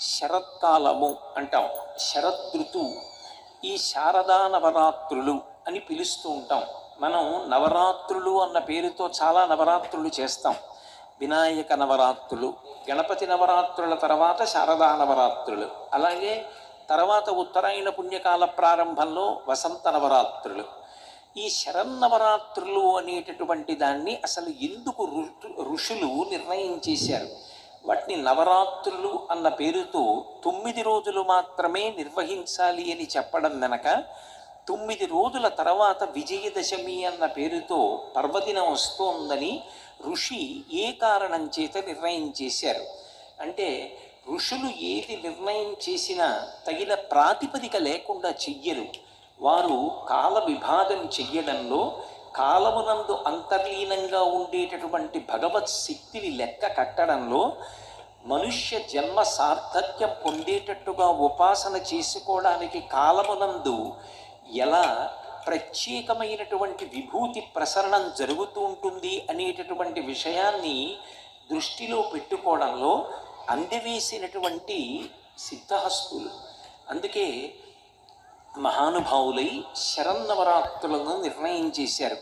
శరత్కాలము అంటాం. శరదృతు ఈ శారదా నవరాత్రులు అని పిలుస్తూ ఉంటాం. మనం నవరాత్రులు అన్న పేరుతో చాలా నవరాత్రులు చేస్తాం. వినాయక నవరాత్రులు గణపతి నవరాత్రుల తర్వాత శారదా నవరాత్రులు అలాగే తర్వాత ఉత్తరాయణ పుణ్యకాల ప్రారంభంలో వసంత నవరాత్రులు. ఈ శరన్నవరాత్రులు అనేటటువంటి దాన్ని అసలు ఎందుకు ఋతు ఋషులు నిర్ణయం చేశారు? వాటిని నవరాత్రులు అన్న పేరుతో తొమ్మిది రోజులు మాత్రమే నిర్వహించాలి అని చెప్పడం వెనక తొమ్మిది రోజుల తర్వాత విజయదశమి అన్న పేరుతో పర్వదినం వస్తోందని ఋషి ఏ కారణం చేత నిర్ణయం చేశారు? అంటే ఋషులు ఏది నిర్ణయం చేసినా తగిన ప్రాతిపదిక లేకుండా చెయ్యరు. వారు కాల విభాగం చెయ్యడంలో కాలమునందు అంతర్లీనంగా ఉండేటటువంటి భగవత్ శక్తిని లెక్క కట్టడంలో మనుష్య జన్మ సార్థక్యం పొందేటట్టుగా ఉపాసన చేసుకోవడానికి కాలమునందు ఎలా ప్రత్యేకమైనటువంటి విభూతి ప్రసరణం జరుగుతూ ఉంటుంది అనేటటువంటి విషయాన్ని దృష్టిలో పెట్టుకోవడంలో అందవేసినటువంటి సిద్ధహస్తులు. అందుకే మహానుభావులై శరన్నవరాత్రులను నిర్ణయం చేశారు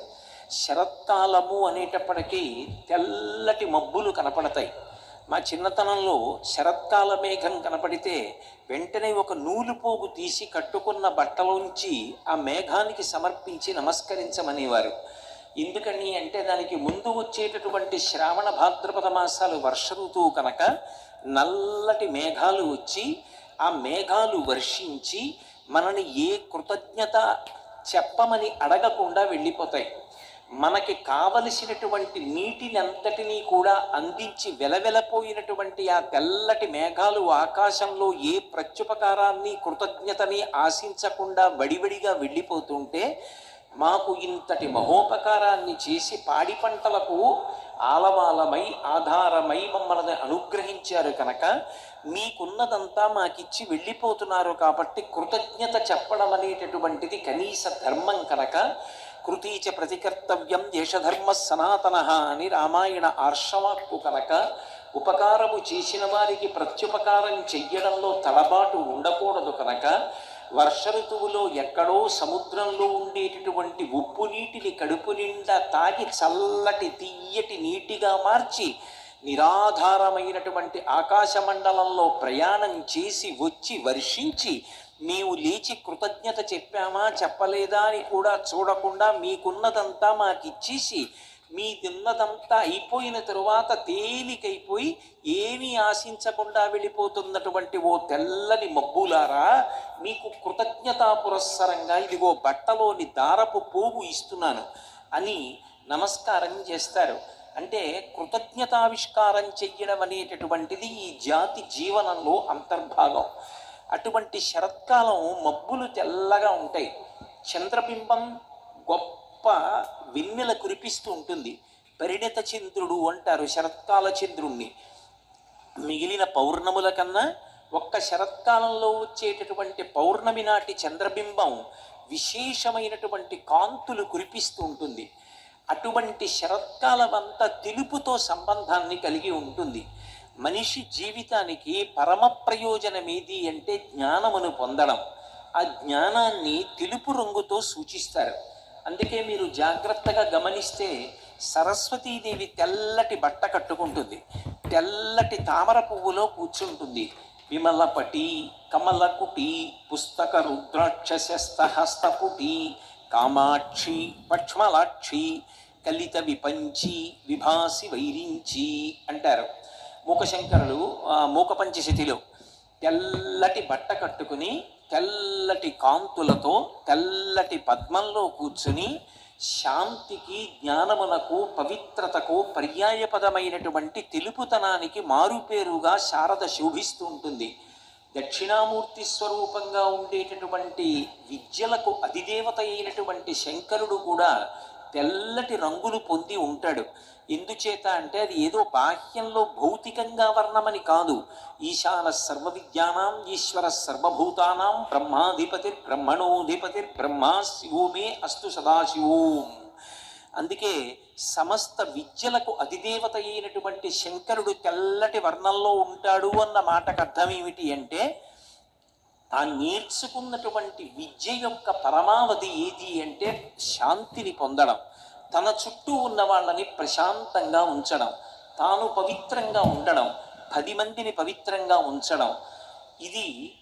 శరత్కాలము అనేటప్పటికీ తెల్లటి మబ్బులు కనపడతాయి. మా చిన్నతనంలో శరత్కాల మేఘం కనపడితే వెంటనే ఒక నూలుపోగు తీసి కట్టుకున్న బట్టలోంచి ఆ మేఘానికి సమర్పించి నమస్కరించమనేవారు. ఎందుకని అంటే దానికి ముందు వచ్చేటటువంటి శ్రావణ భాద్రపద మాసాలు వర్ష ఋతువు కనుక నల్లటి మేఘాలు వచ్చి ఆ మేఘాలు వర్షించి మనని ఏ కృతజ్ఞత చెప్పమని అడగకుండా వెళ్ళిపోతాయి. మనకి కావలసినటువంటి నీటిని అంతటినీ కూడా అందించి వెలవెలపోయినటువంటి ఆ తెల్లటి మేఘాలు ఆకాశంలో ఏ ప్రత్యుపకారాన్ని కృతజ్ఞతని ఆశించకుండా వడివడిగా వెళ్ళిపోతుంటే మాకు ఇంతటి మహోపకారాన్ని చేసి పాడి పంటలకు ఆలవాలమై ఆధారమై మమ్మల్ని అనుగ్రహించారు కనుక మీకున్నదంతా మాకిచ్చి వెళ్ళిపోతున్నారు కాబట్టి కృతజ్ఞత చెప్పడం అనేటటువంటిది కనీస ధర్మం కనుక. కృతీచ ప్రతికర్తవ్యం దేశధర్మ సనాతన అని రామాయణ ఆర్షవాక్కు కనుక ఉపకారము చేసిన వారికి ప్రత్యుపకారం చెయ్యడంలో తలబాటు ఉండకూడదు కనుక వర్ష ఋతువులో ఎక్కడో సముద్రంలో ఉండేటటువంటి ఉప్పు నీటిని కడుపు నిండా తాగి చల్లటి తీయటి నీటిగా మార్చి నిరాధారమైనటువంటి ఆకాశమండలంలో ప్రయాణం చేసి వచ్చి వర్షించి మేము లేచి కృతజ్ఞత చెప్పామా చెప్పలేదా అని కూడా చూడకుండా మీకున్నదంతా మాకిచ్చేసి మీ తిన్నదంతా అయిపోయిన తరువాత తేలికైపోయి ఏమీ ఆశించకుండా వెళ్ళిపోతున్నటువంటి ఓ తెల్లని మబ్బులారా మీకు కృతజ్ఞతా పురస్సరంగా ఇదిగో బట్టలోని దారపు పోగు ఇస్తున్నాను అని నమస్కారం చేస్తారు. అంటే కృతజ్ఞతావిష్కారం చెయ్యడం అనేటటువంటిది ఈ జాతి జీవనంలో అంతర్భాగం. అటువంటి శరత్కాలం మబ్బులు తెల్లగా ఉంటాయి. చంద్రబింబం గొప్ప వెన్నెల కురిపిస్తూ ఉంటుంది. పరిణిత చంద్రుడు అంటారు శరత్కాల చంద్రుణ్ణి. మిగిలిన పౌర్ణముల కన్నా ఒక్క శరత్కాలంలో వచ్చేటటువంటి పౌర్ణమి నాటి చంద్రబింబం విశేషమైనటువంటి కాంతులు కురిపిస్తూ ఉంటుంది. అటువంటి శరత్కాలం అంతా తెలుపుతో సంబంధాన్ని కలిగి ఉంటుంది. మనిషి జీవితానికి పరమ ప్రయోజనం ఏది అంటే జ్ఞానమును పొందడం. ఆ జ్ఞానాన్ని తెలుపు రంగుతో సూచిస్తారు. అందుకే మీరు జాగ్రత్తగా గమనిస్తే సరస్వతీదేవి తెల్లటి బట్ట కట్టుకుంటుంది. తెల్లటి తామర పువ్వులో కూర్చుంటుంది. విమలపటి కమలకుటి పుస్తక రుద్రాక్షస్తహస్తపుటి కామాక్షి పక్ష్మలాక్షి కలిత విపంచి విభాసి వైరించి అంటారు. మూకశంకరులు మూకపంచశతిలో తెల్లటి బట్ట కట్టుకుని తెల్లటి కాంతులతో తెల్లటి పద్మంలో కూర్చుని శాంతికి జ్ఞానమునకు పవిత్రతకు పర్యాయపదమైనటువంటి తెలుపుతనానికి మారుపేరుగా శారద శోభిస్తూ ఉంటుంది. దక్షిణామూర్తి స్వరూపంగా ఉండేటటువంటి విద్యలకు అధిదేవత అయినటువంటి శంకరుడు కూడా తెల్లటి రంగులు పొంది ఉంటాడు. ఎందుచేత అంటే అది ఏదో బాహ్యంలో భౌతికంగా వర్ణమని కాదు. ఈశాన సర్వ విద్యానాం ఈశ్వర సర్వభూతానాం బ్రహ్మాధిపతి బ్రహ్మణోధిపతి బ్రహ్మా శివోమే అస్తు సదాశివోం. అందుకే సమస్త విద్యలకు అధిదేవత అయినటువంటి శంకరుడు తెల్లటి వర్ణంలో ఉంటాడు అన్న మాటకు అర్థం ఏమిటి అంటే తాను నేర్చుకున్నటువంటి విద్య యొక్క పరమావధి ఏది అంటే శాంతిని పొందడం. తన చుట్టూ ఉన్న వాళ్ళని ప్రశాంతంగా ఉంచడం. తాను పవిత్రంగా ఉండడం. పది మందిని పవిత్రంగా ఉంచడం. ఇది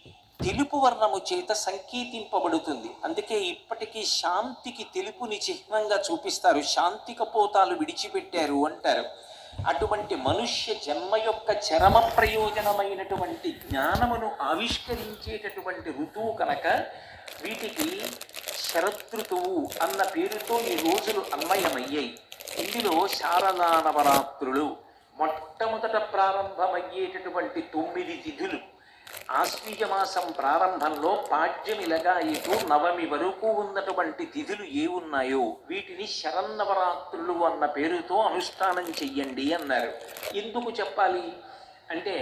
తెలుపు వర్ణము చేత సంకేతింపబడుతుంది. అందుకే ఇప్పటికీ శాంతికి తెలుపుని చిహ్నంగా చూపిస్తారు. శాంతి కపోతాలు విడిచిపెట్టారు అంటారు. అటువంటి మనుష్య జన్మ యొక్క చరమ ప్రయోజనమైనటువంటి జ్ఞానమును ఆవిష్కరించేటటువంటి ఋతువు కనుక వీటికి శరదృతువు అన్న పేరుతో ఈ రోజులు అన్వయమయ్యాయి. ఇందులో శారదా నవరాత్రులు మొట్టమొదట ప్రారంభమయ్యేటటువంటి తొమ్మిది తిథులు. ఆశ్వీజ మాసం ప్రారంభంలో పాడ్యమిలగా ఇటు నవమి వరకు ఉన్నటువంటి తిథులు ఏ ఉన్నాయో వీటిని శరన్నవరాత్రులు అన్న పేరుతో అనుష్ఠానం చెయ్యండి అన్నారు. ఎందుకు చెప్పాలి? అంటే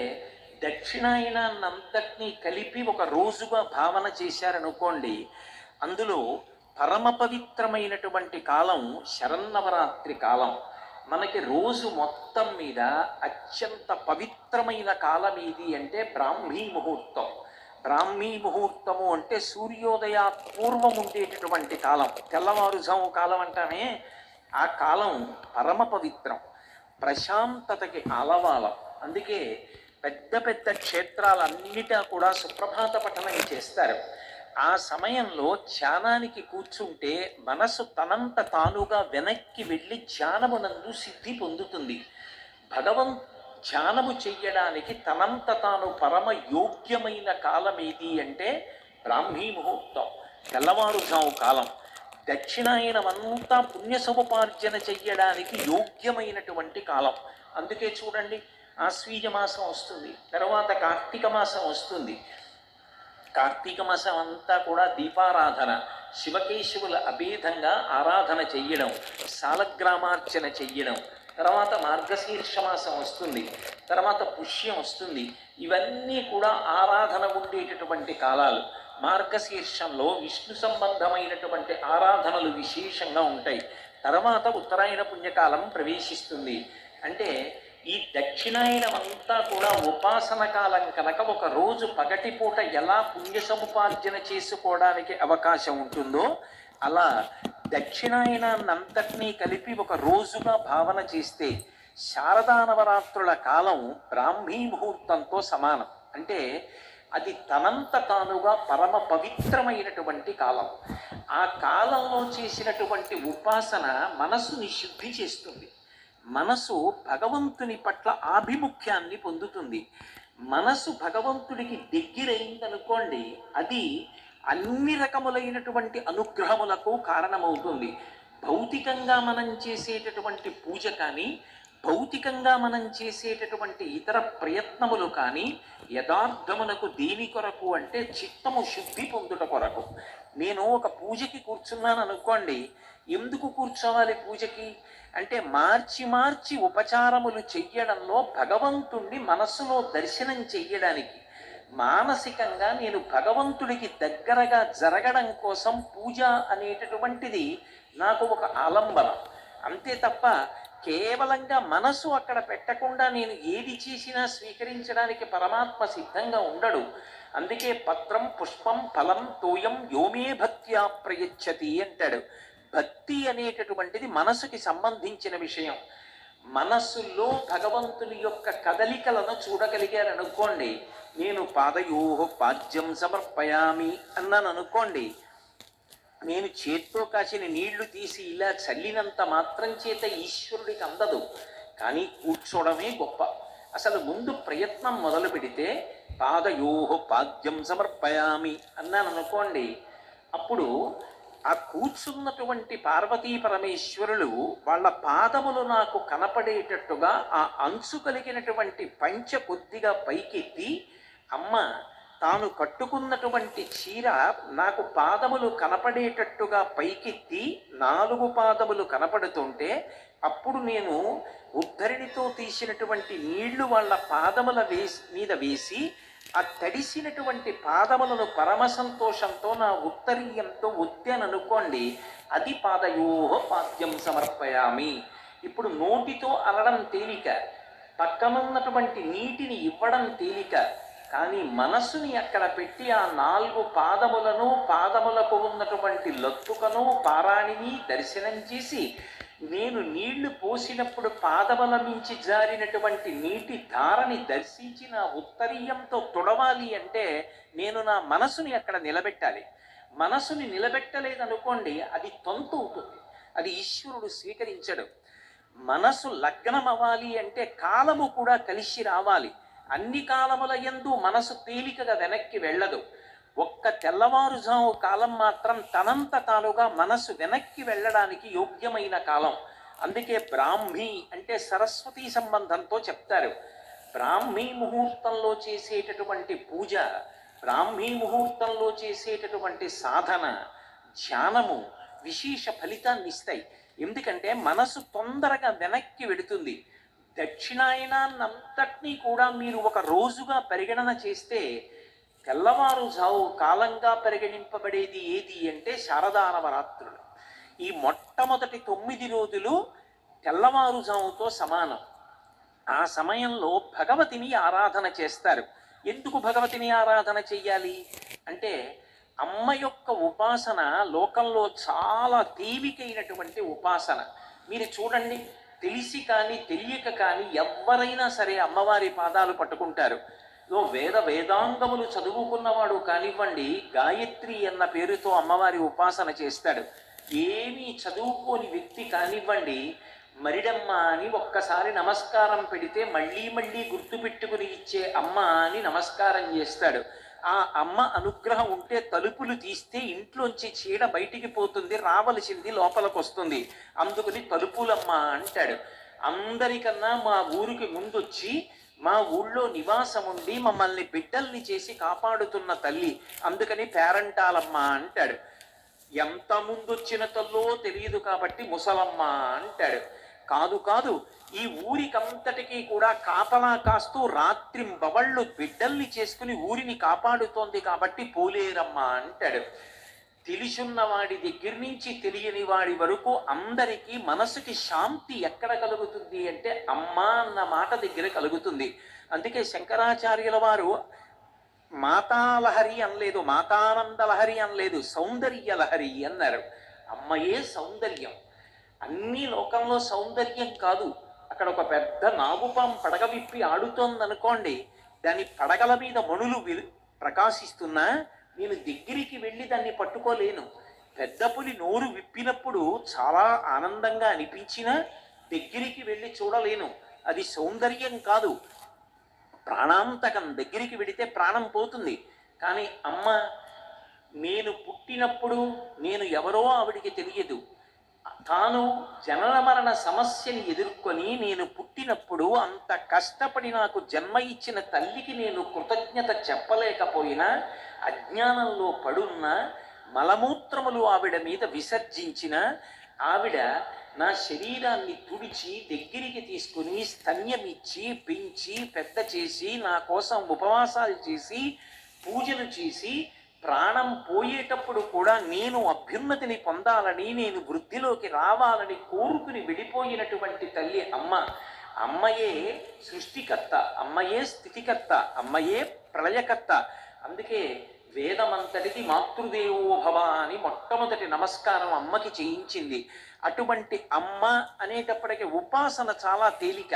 దక్షిణాయనాన్నంతటినీ కలిపి ఒక రోజుగా భావన చేశారనుకోండి అందులో పరమ పవిత్రమైనటువంటి కాలం శరన్నవరాత్రి కాలం. మనకి రోజు మొత్తం మీద అత్యంత పవిత్రమైన కాలం ఏది అంటే బ్రాహ్మీ ముహూర్తం. బ్రాహ్మీ ముహూర్తము అంటే సూర్యోదయ పూర్వం ఉండేటటువంటి కాలం. తెల్లవారుజాము కాలం అంటేనే ఆ కాలం పరమ పవిత్రం. ప్రశాంతతకి అలవాలం. అందుకే పెద్ద పెద్ద క్షేత్రాలన్నిటా కూడా సుప్రభాత పఠనం చేస్తారు. ఆ సమయంలో ధ్యానానికి కూర్చుంటే మనసు తనంత తానుగా వెనక్కి వెళ్ళి ధ్యానమునందు సిద్ధి పొందుతుంది. భగవన్ ధ్యానము చెయ్యడానికి తనంత తాను పరమ యోగ్యమైన కాలం ఏది అంటే బ్రాహ్మీ ముహూర్తం తెల్లవారుజాము కాలం. దక్షిణాయనమంతా పుణ్యసముపార్జన చెయ్యడానికి యోగ్యమైనటువంటి కాలం. అందుకే చూడండి ఆశ్వీజ మాసం వస్తుంది తర్వాత కార్తీక మాసం వస్తుంది. కార్తీక మాసం అంతా కూడా దీపారాధన శివకేశవుల అభేదంగా ఆరాధన చెయ్యడం సాలగ్రామార్చన చెయ్యడం తర్వాత మార్గశీర్ష మాసం వస్తుంది తర్వాత పుష్యం వస్తుంది. ఇవన్నీ కూడా ఆరాధన ఉండేటటువంటి కాలాలు. మార్గశీర్షంలో విష్ణు సంబంధమైనటువంటి ఆరాధనలు విశేషంగా ఉంటాయి. తర్వాత ఉత్తరాయణ పుణ్యకాలం ప్రవేశిస్తుంది. అంటే ఈ దక్షిణాయనం అంతా కూడా ఉపాసన కాలం కనుక ఒక రోజు పగటిపూట ఎలా పుణ్య సముపార్జన చేసుకోవడానికి అవకాశం ఉంటుందో అలా దక్షిణాయనాన్నంతటినీ కలిపి ఒక రోజుగా భావన చేస్తే శారదా నవరాత్రుల కాలం బ్రాహ్మీ ముహూర్తంతో సమానం. అంటే అది తనంత తానుగా పరమ పవిత్రమైనటువంటి కాలం. ఆ కాలంలో చేసినటువంటి ఉపాసన మనసుని శుద్ధి చేస్తుంది. మనసు భగవంతుని పట్ల ఆభిముఖ్యాన్ని పొందుతుంది. మనసు భగవంతుడికి దగ్గరైందనుకోండి అది అన్ని రకములైనటువంటి అనుగ్రహములకు కారణమవుతుంది. భౌతికంగా మనం చేసేటటువంటి పూజ కానీ భౌతికంగా మనం చేసేటటువంటి ఇతర ప్రయత్నములు కానీ యథార్థమునకు దేని కొరకు అంటే చిత్తము శుద్ధి పొందుట కొరకు. నేను ఒక పూజకి కూర్చున్నాను అనుకోండి ఎందుకు కూర్చోవాలి పూజకి? అంటే మార్చి మార్చి ఉపచారములు చెయ్యడంలో భగవంతుణ్ణి మనస్సులో దర్శనం చెయ్యడానికి మానసికంగా నేను భగవంతుడికి దగ్గరగా జరగడం కోసం పూజ అనేటటువంటిది నాకు ఒక ఆలంబనం అంతే తప్ప కేవలంగా మనసు అక్కడ పెట్టకుండా నేను ఏది చేసినా స్వీకరించడానికి పరమాత్మ సిద్ధంగా ఉండడు. అందుకే పత్రం పుష్పం ఫలం తోయం యోమే భక్త్యా ప్రయచ్చతి అంటాడు. భక్తి అనేటటువంటిది మనసుకి సంబంధించిన విషయం. మనస్సులో భగవంతుని యొక్క కదలికలను చూడగలిగారనుకోండి నేను పాదయోహ పాద్యం సమర్పయామి అన్నాను అనుకోండి నేను చేత్తో కాసిన నీళ్ళు తీసి ఇలా చల్లినంత మాత్రం చేత ఈశ్వరుడికి అందదు. కానీ కూర్చోవడమే గొప్ప. అసలు ముందు ప్రయత్నం మొదలు పెడితే పాదయోహ పాద్యం సమర్పయామి అన్నాను అనుకోండి అప్పుడు ఆ కూర్చున్నటువంటి పార్వతీ పరమేశ్వరులు వాళ్ళ పాదములు నాకు కనపడేటట్టుగా ఆ అంచు కలిగినటువంటి పంచ కొద్దిగా పైకెత్తి అమ్మ తాను కట్టుకున్నటువంటి చీర నాకు పాదములు కనపడేటట్టుగా పైకెత్తి నాలుగు పాదములు కనపడుతుంటే అప్పుడు నేను ఉద్ధరిణితో తీసినటువంటి నీళ్ళు వాళ్ళ పాదముల వేసి మీద వేసి ఆ తడిసినటువంటి పాదములను పరమ సంతోషంతో నా ఉత్తరీయంతో ఉద్యను అది పాదయోహ పాద్యం సమర్పయామి. ఇప్పుడు నోటితో అనడం తేలిక పక్కనున్నటువంటి నీటిని ఇవ్వడం తేలిక కానీ మనస్సుని అక్కడ పెట్టి ఆ నాలుగు పాదములను పాదములకు ఉన్నటువంటి లత్తుకను పారాణిని దర్శనం చేసి నేను నీళ్ళు పోసినప్పుడు పాదముల నుంచి జారినటువంటి నీటి ధారని దర్శించి నా ఉత్తరీయంతో తుడవాలి అంటే నేను నా మనసుని అక్కడ నిలబెట్టాలి. మనసుని నిలబెట్టలేదనుకోండి అది తొంతు అవుతుంది అది ఈశ్వరుడు స్వీకరించడు. మనసు లగ్నం అవ్వాలి అంటే కాలము కూడా కలిసి రావాలి. అన్ని కాలముల ఎందు మనసు తేలికగా వెనక్కి వెళ్ళదు. ఒక్క తెల్లవారుజాము కాలం మాత్రం తనంత తానుగా మనసు వెనక్కి వెళ్ళడానికి యోగ్యమైన కాలం. అందుకే బ్రాహ్మీ అంటే సరస్వతి సంబంధంతో చెప్తారు. బ్రాహ్మీ ముహూర్తంలో చేసేటటువంటి పూజ బ్రాహ్మీ ముహూర్తంలో చేసేటటువంటి సాధన ధ్యానము విశేష ఫలితాన్ని ఇస్తాయి. ఎందుకంటే మనసు తొందరగా వెనక్కి వెడుతుంది దక్షిణాయనాన్నంతటినీ కూడా మీరు ఒక రోజుగా పరిగణన చేస్తే తెల్లవారుజావు కాలంగా పరిగణింపబడేది ఏది అంటే శారదా నవరాత్రులు ఈ మొట్టమొదటి తొమ్మిది రోజులు తెల్లవారుజాముతో సమానం. ఆ సమయంలో భగవతిని ఆరాధన చేస్తారు. ఎందుకు భగవతిని ఆరాధన చెయ్యాలి? అంటే అమ్మ యొక్క ఉపాసన లోకంలో చాలా తేలికైనటువంటి ఉపాసన. మీరు చూడండి తెలిసి కానీ తెలియక కానీ ఎవరైనా సరే అమ్మవారి పాదాలు పట్టుకుంటారు. వేద వేదాంగములు చదువుకున్నవాడు కానివ్వండి గాయత్రి అన్న పేరుతో అమ్మవారి ఉపాసన చేస్తాడు. ఏమీ చదువుకోని వ్యక్తి కానివ్వండి మరిడమ్మ అని ఒక్కసారి నమస్కారం పెడితే మళ్ళీ మళ్ళీ గుర్తుపెట్టుకుని ఇచ్చే అమ్మ అని నమస్కారం చేస్తాడు. ఆ అమ్మ అనుగ్రహం ఉంటే తలుపులు తీస్తే ఇంట్లోంచి చీడ బయటికి పోతుంది రావలసింది లోపలికి వస్తుంది అందుకని తలుపులమ్మ అంటాడు. అందరికన్నా మా ఊరికి ముందొచ్చి మా ఊళ్ళో నివాసం ఉండి మమ్మల్ని బిడ్డల్ని చేసి కాపాడుతున్న తల్లి అందుకని పేరంటాలమ్మ అంటాడు. ఎంత ముందొచ్చిన తల్లో తెలియదు కాబట్టి ముసలమ్మ అంటాడు. కాదు కాదు ఈ ఊరికంతటికీ కూడా కాపలా కాస్తూ రాత్రి బవళ్ళు బిడ్డల్ని చేసుకుని ఊరిని కాపాడుతోంది కాబట్టి పోలేరమ్మ అంటాడు. తెలిసున్నవాడి దగ్గర నుంచి తెలియని వాడి వరకు అందరికీ మనసుకి శాంతి ఎక్కడ కలుగుతుంది అంటే అమ్మ అన్న మాట దగ్గర కలుగుతుంది. అందుకే శంకరాచార్యుల వారు మాతాలహరి అనలేదు మాతానంద లహరి అనలేదు సౌందర్య లహరి అన్నారు. అమ్మయే సౌందర్యం. అన్ని లోకంలో సౌందర్యం కాదు. అక్కడ ఒక పెద్ద నాగుపాం పడగ విప్పి ఆడుతోందనుకోండి దాని పడగల మీద మణులు ప్రకాశిస్తున్నా నేను దగ్గరికి వెళ్ళి దాన్ని పట్టుకోలేను. పెద్ద పులి నోరు విప్పినప్పుడు చాలా ఆనందంగా అనిపించినా దగ్గరికి వెళ్ళి చూడలేను. అది సౌందర్యం కాదు. ప్రాణాంతకం. దగ్గరికి వెడితే ప్రాణం పోతుంది. కానీ అమ్మ నేను పుట్టినప్పుడు నేను ఎవరో ఆవిడికి తెలియదు. తాను జనన మరణ సమస్యని ఎదుర్కొని నేను పుట్టినప్పుడు అంత కష్టపడి నాకు జన్మ ఇచ్చిన తల్లికి నేను కృతజ్ఞత చెప్పలేకపోయినా అజ్ఞానంలో పడున్న మలమూత్రములు ఆవిడ మీద విసర్జించిన ఆవిడ నా శరీరాన్ని తుడిచి దగ్గరికి తీసుకుని స్తన్యమిచ్చి పెంచి పెద్ద చేసి నా కోసం ఉపవాసాలు చేసి పూజలు చేసి ప్రాణం పోయేటప్పుడు కూడా నేను అభ్యున్నతిని పొందాలని నేను వృద్ధిలోకి రావాలని కోరుకుని విడిపోయినటువంటి తల్లి అమ్మ అమ్మయే సృష్టికర్త అమ్మయే స్థితికర్త అమ్మయే ప్రళయకర్త. అందుకే వేదమంతటిది మాతృదేవో భవ అని మొట్టమొదటి నమస్కారం అమ్మకి చేయించింది. అటువంటి అమ్మ అనేటప్పటికీ ఉపాసన చాలా తేలిక.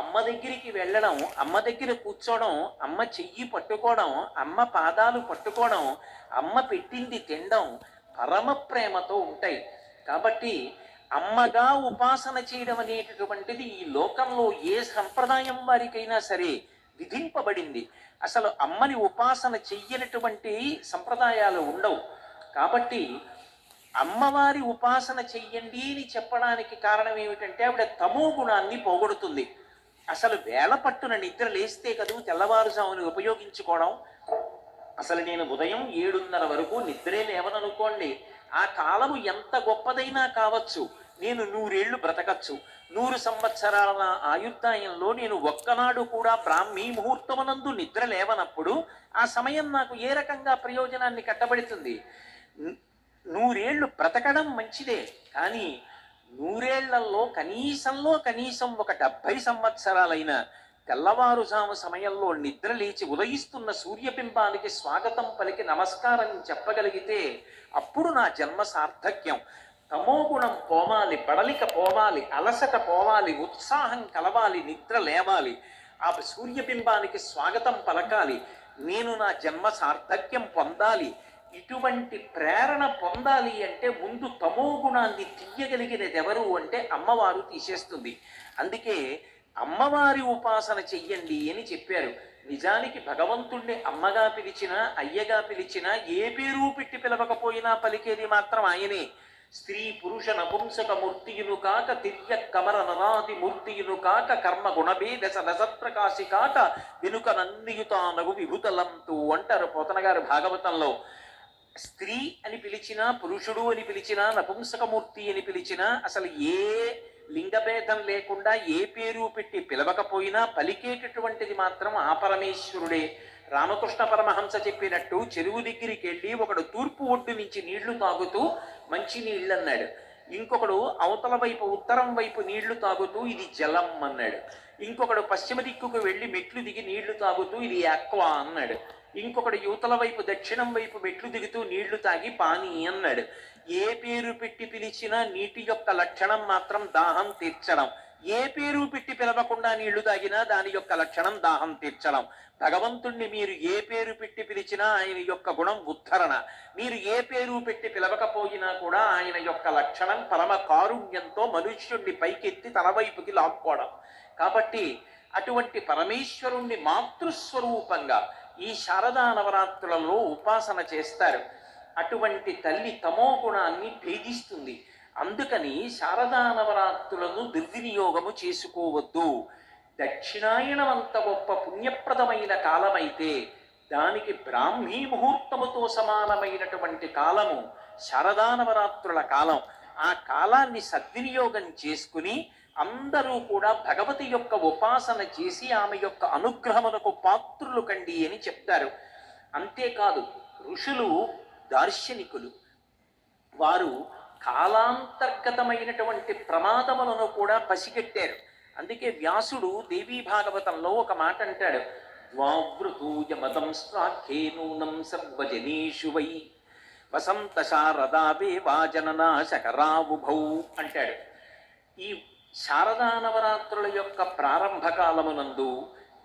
అమ్మ దగ్గరికి వెళ్ళడం అమ్మ దగ్గర కూర్చోవడం అమ్మ చెయ్యి పట్టుకోవడం అమ్మ పాదాలు పట్టుకోవడం అమ్మ పెట్టింది తినడం పరమ ప్రేమతో ఉంటాయి. కాబట్టి అమ్మగా ఉపాసన చేయడం అనేటటువంటిది ఈ లోకంలో ఏ సంప్రదాయం వారికైనా సరే విధింపబడింది. అసలు అమ్మని ఉపాసన చెయ్యనటువంటి సంప్రదాయాలు ఉండవు. కాబట్టి అమ్మవారి ఉపాసన చెయ్యండి అని చెప్పడానికి కారణం ఏమిటంటే ఆవిడ తమో గుణాన్ని పోగొడుతుంది. అసలు వేళ పట్టున నిద్ర లేస్తే కదూ తెల్లవారుజాముని ఉపయోగించుకోవడం? అసలు నేను ఉదయం ఏడున్నర వరకు నిద్రే లేవననుకోండి ఆ కాలము ఎంత గొప్పదైనా కావచ్చు. నేను నూరేళ్ళు బ్రతకచ్చు. నూరు సంవత్సరాల ఆయుర్దాయంలో నేను ఒక్కనాడు కూడా బ్రాహ్మీ ముహూర్తమునందు నిద్ర లేవనప్పుడు ఆ సమయం నాకు ఏ రకంగా ప్రయోజనాన్ని కట్టబడుతుంది? నూరేళ్ళు బ్రతకడం మంచిదే కానీ నూరేళ్ళలో కనీసంలో కనీసం ఒక డెబ్భై సంవత్సరాలైన తెల్లవారుజాము సమయంలో నిద్ర లేచి ఉదయిస్తున్న సూర్యబింబానికి స్వాగతం పలికి నమస్కారం చెప్పగలిగితే అప్పుడు నా జన్మ సార్థక్యం. తమోగుణం పోవాలి బడలిక పోవాలి అలసట పోవాలి ఉత్సాహం కలవాలి నిద్ర లేవాలి. ఆ సూర్యబింబానికి స్వాగతం పలకాలి. నేను నా జన్మ సార్థక్యం పొందాలి. ఇటువంటి ప్రేరణ పొందాలి అంటే ముందు తమో గుణాన్ని తీయగలిగినది ఎవరు అంటే అమ్మవారు తీసేస్తుంది. అందుకే అమ్మవారి ఉపాసన చెయ్యండి అని చెప్పారు. నిజానికి భగవంతుణ్ణి అమ్మగా పిలిచినా అయ్యగా పిలిచినా ఏ పేరు పెట్టి పిలవకపోయినా పలికేది మాత్రం ఆయనే. స్త్రీ పురుష నపుంసక మూర్తియును కాక తిర్య కమర నరాది మూర్తియును కాక కర్మ గుణభేద సదసత్ప్రకాశి కాక వెనుక నందియుతానగు విభుతలంతు అంటారు పోతనగారు భాగవతంలో. స్త్రీ అని పిలిచినా పురుషుడు అని పిలిచినా నపుంసకమూర్తి అని పిలిచినా అసలు ఏ లింగభేదం లేకుండా ఏ పేరు పెట్టి పిలవకపోయినా పలికేటటువంటిది మాత్రం ఆ పరమేశ్వరుడే. రామకృష్ణ పరమహంస చెప్పినట్టు చెరువు దగ్గరికి వెళ్ళి ఒకడు తూర్పు ఒడ్డు నుంచి నీళ్ళు తాగుతూ మంచి నీళ్ళు అన్నాడు ఇంకొకడు అవతల వైపు ఉత్తరం వైపు నీళ్ళు తాగుతూ ఇది జలం అన్నాడు. ఇంకొకడు పశ్చిమ దిక్కుకు వెళ్ళి మెట్లు దిగి నీళ్ళు తాగుతూ ఇది ఎక్కువ అన్నాడు. ఇంకొకడు యువతల వైపు దక్షిణం వైపు మెట్లు దిగుతూ నీళ్ళు తాగి పానీ అన్నాడు. ఏ పేరు పెట్టి పిలిచినా నీటి యొక్క లక్షణం మాత్రం దాహం తీర్చడం. ఏ పేరు పెట్టి పిలవకుండా నీళ్ళు తాగినా దాని యొక్క లక్షణం దాహం తీర్చడం. భగవంతుణ్ణి మీరు ఏ పేరు పెట్టి పిలిచినా ఆయన యొక్క గుణం ఉద్ధరణ. మీరు ఏ పేరు పెట్టి పిలవకపోయినా కూడా ఆయన యొక్క లక్షణం పరమ కారుణ్యంతో మనుష్యుణ్ణి పైకెత్తి తన వైపుకి లాక్కోవడం. కాబట్టి అటువంటి పరమేశ్వరుణ్ణి మాతృస్వరూపంగా ఈ శారదా నవరాత్రులలో ఉపాసన చేస్తారు. అటువంటి తల్లి తమో గుణాన్ని భేదిస్తుంది. అందుకని శారదా నవరాత్రులను దుర్వినియోగము చేసుకోవద్దు. దక్షిణాయనం అంత గొప్ప పుణ్యప్రదమైన కాలమైతే దానికి బ్రాహ్మీ ముహూర్తముతో సమానమైనటువంటి కాలము శారదా నవరాత్రుల కాలం. ఆ కాలాన్ని సద్వినియోగం చేసుకుని అందరూ కూడా భగవతి యొక్క ఉపాసన చేసి ఆమె యొక్క అనుగ్రహమునకు పాత్రులు కండి అని చెప్తారు. అంతేకాదు ఋషులు దార్శనికులు వారు కాలాంతర్గతమైనటువంటి ప్రమాదములను కూడా పసిగట్టారు. అందుకే వ్యాసుడు దేవీ భాగవతంలో ఒక మాట అంటాడు. ద్వావృతూయ మతం శ్లాఘే నూనం సర్వజనేషు వై వసంత శారదావే వాజననా శకరావుభౌ అంటాడు. ఈ శారదా నవరాత్రుల యొక్క ప్రారంభకాలమునందు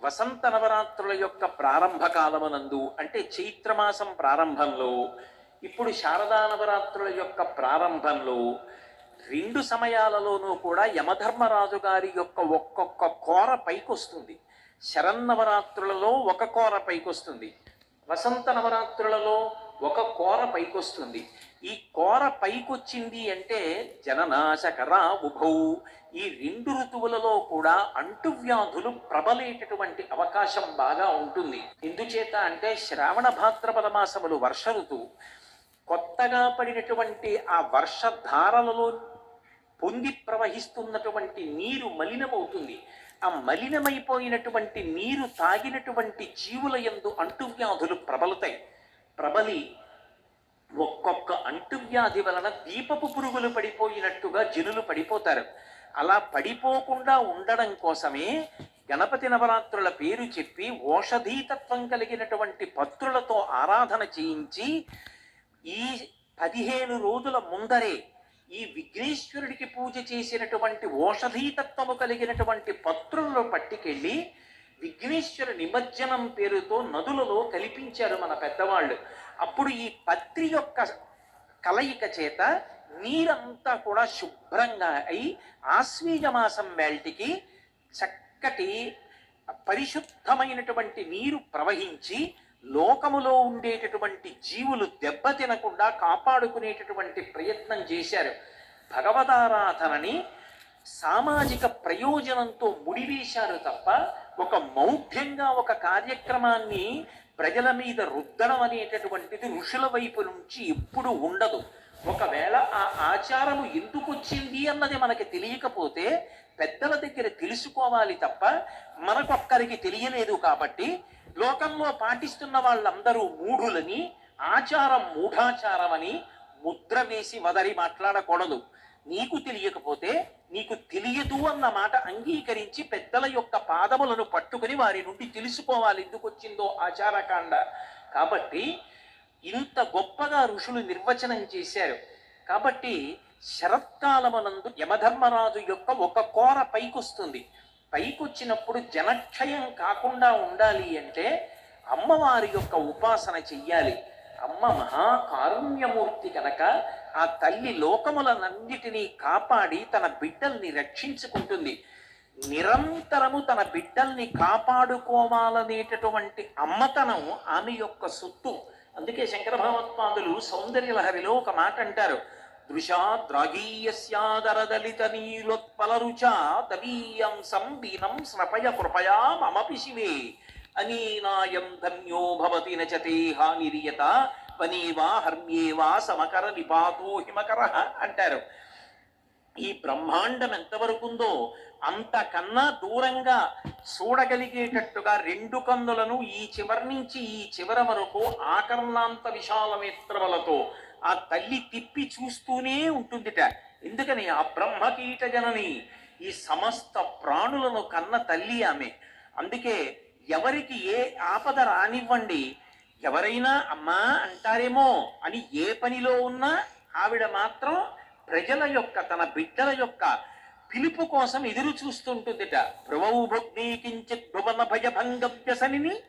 వసంత నవరాత్రుల యొక్క ప్రారంభకాలమునందు అంటే చైత్రమాసం ప్రారంభంలో ఇప్పుడు శారదా నవరాత్రుల యొక్క ప్రారంభంలో రెండు సమయాలలోనూ కూడా యమధర్మరాజు గారి యొక్క ఒక్కొక్క కోర పైకొస్తుంది. శరన్నవరాత్రులలో ఒక కోర పైకొస్తుంది. వసంత నవరాత్రులలో ఒక కోర పైకొస్తుంది. ఈ కోర పైకొచ్చింది అంటే జననాశకరా ఉభౌ ఈ రెండు ఋతువులలో కూడా అంటువ్యాధులు ప్రబలేటటువంటి అవకాశం బాగా ఉంటుంది. ఎందుచేత అంటే శ్రావణ భాద్రపద మాసములు వర్ష ఋతువు కొత్తగా పడినటువంటి ఆ వర్షధారలలో పొంగి ప్రవహిస్తున్నటువంటి నీరు మలినమవుతుంది. ఆ మలినమైపోయినటువంటి నీరు తాగినటువంటి జీవుల యందు అంటువ్యాధులు ప్రబలుతాయి. ప్రబలి ఒక్కొక్క అంటువ్యాధి వలన దీపపు పురుగులు పడిపోయినట్టుగా జనులు పడిపోతారు. అలా పడిపోకుండా ఉండడం కోసమే గణపతి నవరాత్రుల పేరు చెప్పి ఓషధీతత్వం కలిగినటువంటి పత్రులతో ఆరాధన చేయించి ఈ పదిహేను రోజుల ముందరే ఈ విఘ్నేశ్వరుడికి పూజ చేసినటువంటి ఓషధీతత్వము కలిగినటువంటి పత్రులను పట్టుకెళ్ళి విఘ్నేశ్వర నిమజ్జనం పేరుతో నదులలో కల్పించారు మన పెద్దవాళ్ళు. అప్పుడు ఈ పత్రి యొక్క కలయిక చేత నీరంతా కూడా శుభ్రంగా అయి ఆశ్వీజ మాసం వేల్టికి చక్కటి పరిశుద్ధమైనటువంటి నీరు ప్రవహించి లోకములో ఉండేటటువంటి జీవులు దెబ్బ తినకుండా కాపాడుకునేటటువంటి ప్రయత్నం చేశారు. భగవదారాధనని సామాజిక ప్రయోజనంతో ముడివేశారు తప్ప ఒక మౌఢ్యంగా ఒక కార్యక్రమాన్ని ప్రజల మీద రుద్దడం అనేటటువంటిది ఋషుల వైపు నుంచి ఎప్పుడు ఉండదు. ఒకవేళ ఆ ఆచారము ఎందుకు వచ్చింది అన్నది మనకి తెలియకపోతే పెద్దల దగ్గర తెలుసుకోవాలి తప్ప మనకొక్కరికి తెలియలేదు కాబట్టి లోకంలో పాటిస్తున్న వాళ్ళందరూ మూఢులని ఆచారం మూఢాచారం అని ముద్ర వేసి వదరి మాట్లాడకూడదు. నీకు తెలియకపోతే నీకు తెలియదు అన్న మాట అంగీకరించి పెద్దల యొక్క పాదములను పట్టుకుని వారి నుండి తెలుసుకోవాలి ఎందుకు వచ్చిందో ఆచారకాండ. కాబట్టి ఇంత గొప్పగా ఋషులు నిర్వచనం చేశారు. కాబట్టి శరత్కాలమనందు యమధర్మరాజు యొక్క ఒక కోర పైకొస్తుంది. పైకొచ్చినప్పుడు జనక్షయం కాకుండా ఉండాలి అంటే అమ్మవారి యొక్క ఉపాసన చెయ్యాలి. అమ్మ మహాకారుణ్యమూర్తి కనుక ఆ తల్లి లోకములనన్నిటినీ కాపాడి తన బిడ్డల్ని రక్షించుకుంటుంది. నిరంతరము తన బిడ్డల్ని కాపాడుకోవాలనేటటువంటి అమ్మతనం ఆమె యొక్క సొత్తు. అందుకే శంకర భగవత్పాదులు సౌందర్యలహరిలో ఒక మాట అంటారు. దృశా ద్రాగీయస్యాదరదలిత నీలోత్పల రుచ తవీయం సంబీనం స్నపయ కృపయా మమపి శివే. అనీనాయం ధన్యో భవతి నచతే హానిరియత వనేవా హర్మ్యేవా సమకర నిపాతో హిమకర అంటారు. ఈ బ్రహ్మాండం ఎంతవరకు ఉందో అంతకన్నా దూరంగా చూడగలిగేటట్టుగా రెండు కన్నులను ఈ చివరి నుంచి ఈ చివర వరకు ఆకర్ణాంత విశాల నేత్రములతో ఆ తల్లి తిప్పి చూస్తూనే ఉంటుందిట. ఎందుకని? ఆ బ్రహ్మకీట జనని ఈ సమస్త ప్రాణులను కన్న తల్లి ఆమె. అందుకే ఎవరికి ఏ ఆపద రానివ్వండి ఎవరైనా అమ్మా అంటారేమో అని ఏ పనిలో ఉన్నా ఆవిడ మాత్రం ప్రజల యొక్క తన బిడ్డల యొక్క పిలుపు కోసం ఎదురు చూస్తుంటుందిట. భ్రువౌ భగ్నీ కించిత్ భువన భయభంగ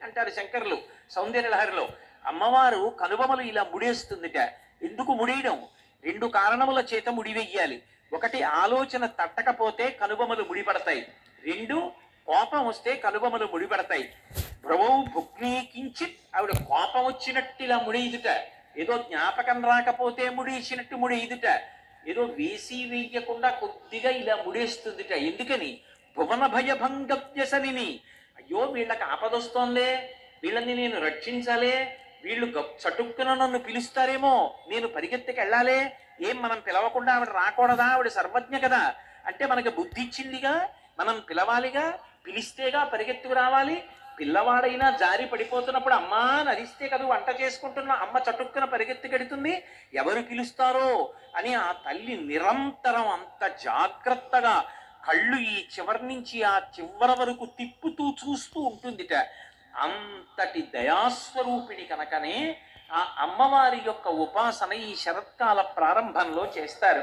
అంటారు శంకరులు సౌందర్యలహరిలో. అమ్మవారు కనుబొమలు ఇలా ముడేస్తుందిట. ఎందుకు ముడేయడం? రెండు కారణముల చేత ముడివెయ్యాలి. ఒకటి ఆలోచన తట్టకపోతే కనుబొమలు ముడిపడతాయి. రెండు కోపం వస్తే కనుబొమలు ముడిపెడతాయి. భ్రవౌ భుగ్నీ కించిత్ ఆవిడ కోపం వచ్చినట్టు ఇలా ముడేయుదుట. ఏదో జ్ఞాపకం రాకపోతే ముడేసినట్టు ముడేయుదుట. ఏదో వేసి వేయకుండా కొద్దిగా ఇలా ముడేస్తుందిట. ఎందుకని? భువన భయభంగవ్యసనిని. అయ్యో వీళ్ళకి ఆపదొస్తోందే. వీళ్ళని నేను రక్షించాలే. వీళ్ళు చటుక్కున నన్ను పిలుస్తారేమో. నేను పరిగెత్తికి వెళ్ళాలే. ఏం మనం పిలవకుండా ఆవిడ రాకూడదా? ఆవిడ సర్వజ్ఞ కదా. అంటే మనకి బుద్ధి ఇచ్చిందిగా? మనం పిలవాలిగా? పిలిస్తేగా పరిగెత్తుకు రావాలి. పిల్లవాడైనా జారి పడిపోతున్నప్పుడు అమ్మా నరిస్తే కదా వంట చేసుకుంటున్న అమ్మ చటుక్కున పరిగెత్తుకెడుతుంది ఎవరు పిలుస్తారో అని ఆ తల్లి నిరంతరం అంత జాగ్రత్తగా కళ్ళు ఈ చివరి నుంచి ఆ చివరి వరకు తిప్పుతూ చూస్తూ ఉంటుందిట. అంతటి దయాస్వరూపిణి కనుకనే ఆ అమ్మవారి యొక్క ఉపాసన ఈ శరత్కాల ప్రారంభంలో చేస్తారు.